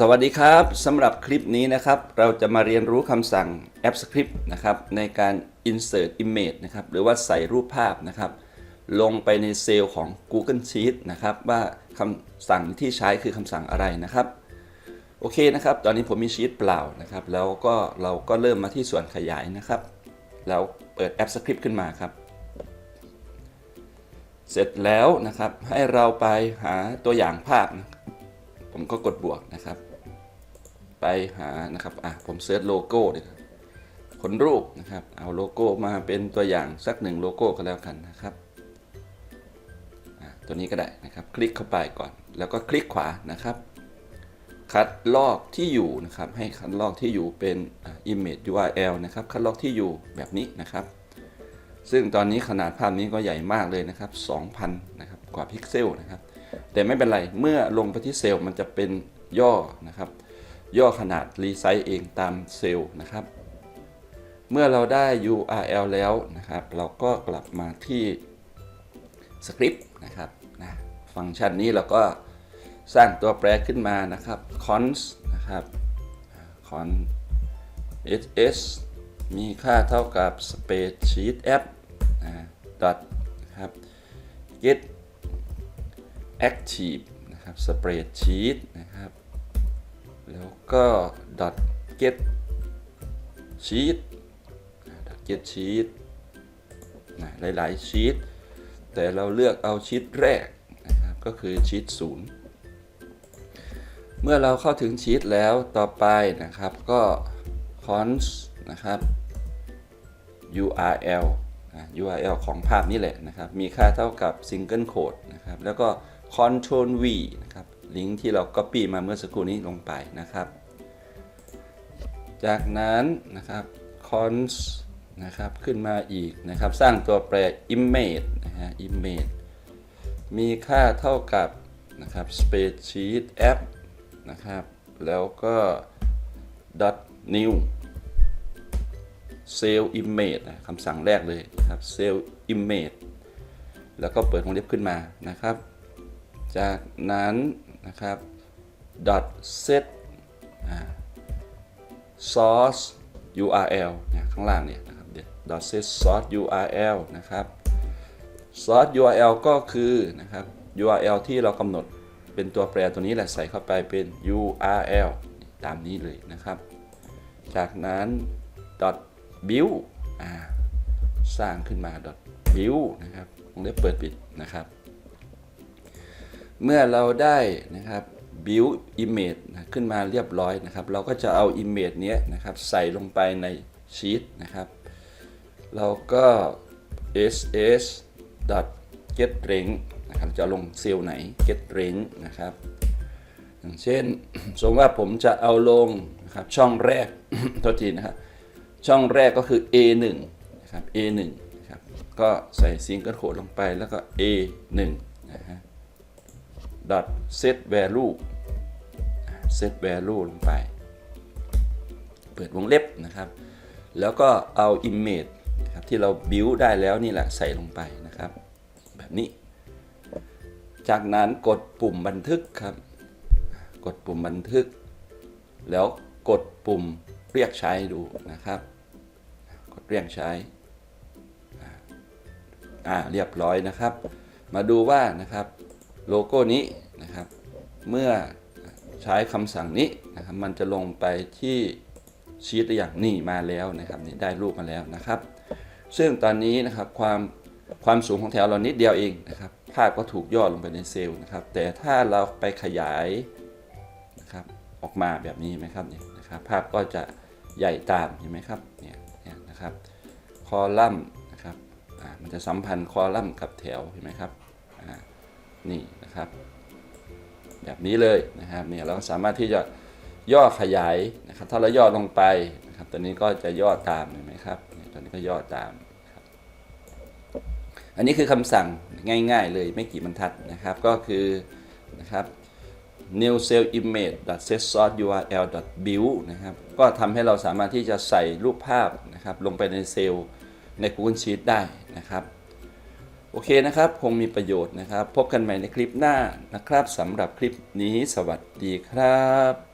สวัสดีครับสำหรับคลิปนี้นะครับ เราจะมาเรียนรู้คำสั่ง AppScript นะครับในการ insert image นะครับหรือว่าใส่รูปภาพนะครับ ลงไปในเซลล์ของ Google Sheet นะครับ ว่าคำสั่งที่ใช้คือคำสั่งอะไรนะครับ โอเคนะครับ ตอนนี้ผมมีชีตเปล่านะครับ แล้วก็เราก็เริ่มมาที่ส่วนขยายนะครับ แล้วเปิด AppScript ขึ้นมาครับ เสร็จแล้วนะครับให้เราไปหาตัวอย่างภาพนะผมก็กดบวกนะครับ ไปหานะครับอะผมเซิร์ชโลโก้ดีกว่าขนรูปนะครับ เอาโลโก้มาเป็นตัวอย่างสักหนึ่งโลโก้ก็แล้วกันนะครับอะตัวนี้ก็ได้นะครับ คลิกเข้าไปก่อน แล้วก็คลิกขวานะครับ คัดลอกที่อยู่นะครับ ให้คัดลอกที่อยู่เป็น image URL นะครับ คัดลอกที่อยู่แบบนี้นะครับ ซึ่งตอนนี้ขนาดภาพนี้ก็ใหญ่มากเลยนะครับ 2,000 นะครับกว่าพิกเซลนะครับ แต่ไม่เป็นไร เมื่อลงไปที่เซลล์มันจะเป็นย่อนะครับ ย่อขนาดรีไซส์เองตามเซลล์นะครับ เมื่อเราได้ URL แล้วนะครับ เราก็กลับมาที่สคริปต์นะครับนะฟังก์ชันนี้เราก็สร้างตัวแปรขึ้นมานะครับ const นะครับ con ss มีค่าเท่ากับ spreadsheet app นะ dot นะครับ get active นะครับ spreadsheet นะครับ แล้วก็ dot get sheet dot get sheet นะหลายๆชีตแต่เราเลือกเอาชีตแรกนะครับก็คือชีตศูนย์เมื่อเราเข้าถึงชีตแล้วต่อไปนะครับก็ const นะครับ URL นะ URL ของภาพนี้แหละนะครับ มีค่าเท่ากับ single quote นะครับ แล้วก็ control V นะครับ ลิงก์ที่เรา copy มาเมื่อสักครู่นี้ลงไปนะครับ จากนั้นนะครับ cons นะครับขึ้นมาอีกนะครับ สร้างตัวแปร image นะฮะ image มีค่าเท่ากับนะครับ spreadsheet app นะครับ แล้วก็ dot new save image นะคำสั่งแรกเลยนะครับ save image แล้วก็เปิดวงเล็บขึ้นมานะครับ จากนั้น นะครับ dot set source URL เนี่ยข้างล่างเนี่ยนะครับ dot set source URL นะครับ source URL ก็คือนะครับ URL ที่เรากำหนดเป็นตัวแปรตัวนี้แหละใส่เข้าไปเป็น URL ตามนี้เลยนะครับ จากนั้น dot build สร้างขึ้นมา dot build นะครับวงเล็บเปิดปิดนะครับ เมื่อเราได้นะครับ build image นะขึ้นมาเรียบร้อยนะครับ เราก็จะเอา image เนี้ยนะครับใส่ลงไปในชีตนะครับ เราก็ ss get rank นะครับจะลงเซลล์ไหน get rank นะครับ อย่างเช่น สมมติว่าผมจะเอาลงนะครับช่องแรกโทษทีนะครับ ช่องแรกก็คือ A1 นะครับ A1 นะครับ ก็ใส่ซิงเกิลโคดลงไปแล้วก็ A1 dot set value set value ลงไป เปิดวงเล็บนะครับ แล้วก็เอา image นะครับที่เรา build ได้แล้วนี่แหละใส่ลงไปนะครับ แบบนี้ จากนั้นกดปุ่มบันทึกครับ กดปุ่มบันทึก แล้วกดปุ่มเรียกใช้ดูนะครับ กดเรียกใช้อ่าเรียบร้อยนะครับ มาดูว่านะครับ โลโก้นี้นะครับ เมื่อใช้คำสั่งนี้นะครับ มันจะลงไปที่ชีตอยังนี่มาแล้วนะครับนี่ได้รูปมาแล้วนะครับ ซึ่งตอนนี้นะครับความความสูงของแถวเรานิดเดียวเองนะครับ ภาพก็ถูกย่อลงไปในเซลล์นะครับ แต่ถ้าเราไปขยายนะครับออกมาแบบนี้ไหมครับเนี่ยนะครับภาพก็จะใหญ่ตามเห็นไหมครับเนี่ยนะครับคอลัมน์นะครับมันจะสัมพันธ์คอลัมน์กับแถวเห็นไหมครับ นี่นะครับ แบบนี้เลยนะครับเนี่ยเราสามารถที่จะย่อขยายนะครับ ถ้าเราย่อลงไปนะครับตัวนี้ก็จะย่อตามเห็นไหมครับตัวนี้ก็ย่อตามครับอันนี้คือคำสั่งง่ายๆเลยไม่กี่บรรทัดนะครับ ก็คือนะครับ new cell image set source url build นะครับ ก็ทำให้เราสามารถที่จะใส่รูปภาพนะครับ ลงไปในเซลล์ใน Google Sheet ได้นะครับ อเคนะครับ คงมีประโยชน์นะครับ พบกันใหม่ในคลิปหน้านะครับสำหรับคลิปนี้สวัสดีครับ